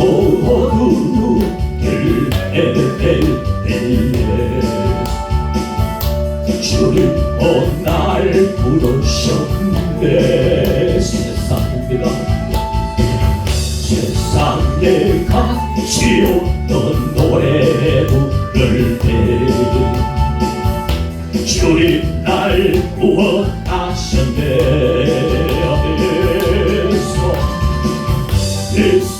어두운 길에 주를 온날 부르셨네 세상이가 세상에 같이 없던 노래 부를 때 주님 날 구원하셨네. 어디서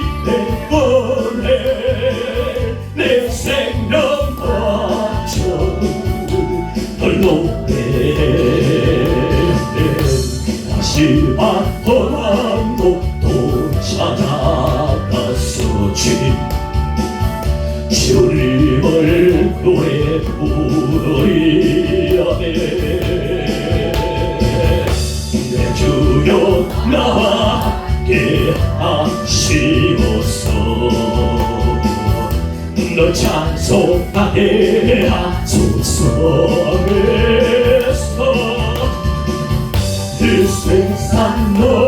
부르리라 내 주여 나와 함께 하시옵소. 널 찬송하게 하소서에서 그 세상 노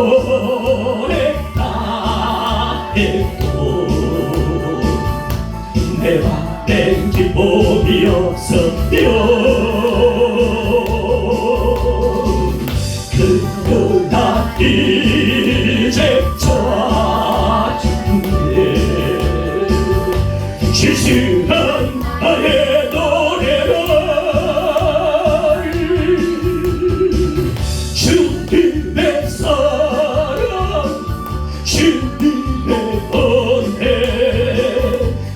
실실한 나의 노래를 주님의 사랑 주님의 은혜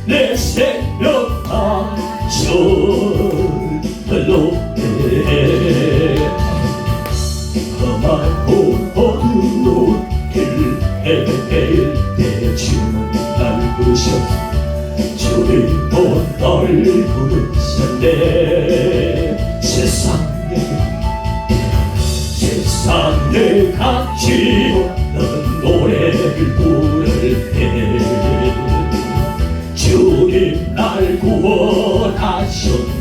내 생명 한절로 해 험하 널 부르셨네. 세상에 세상에 같이 없는 노래를 부를 때 주님 날 구원하셨네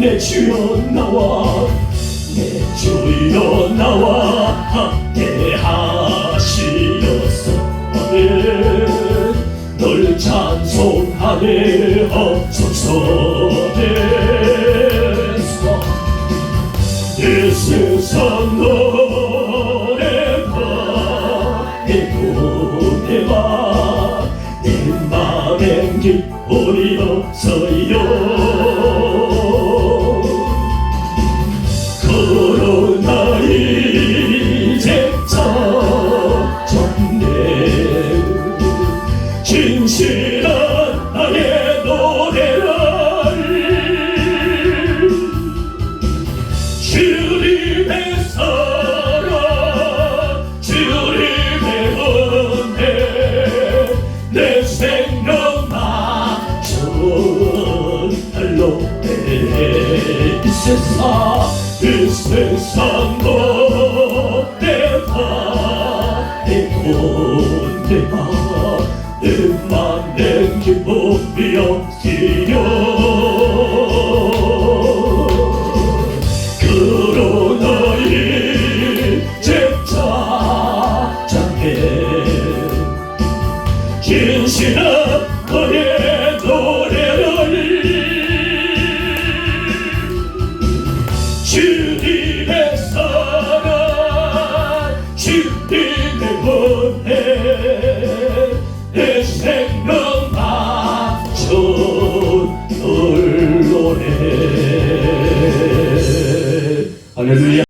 내 주여 나와 내 주여 나와 함께 하시어서. 널 찬송하게 없소서에서 이 세상 노래가 해도 내가 내 맘엔 기쁨이 없어요 그러나 이제 찾았네 진실한 나의 노래를 주님의 사랑 주님의 은혜 내 생명 맞춰 이 세상 이 세상 노래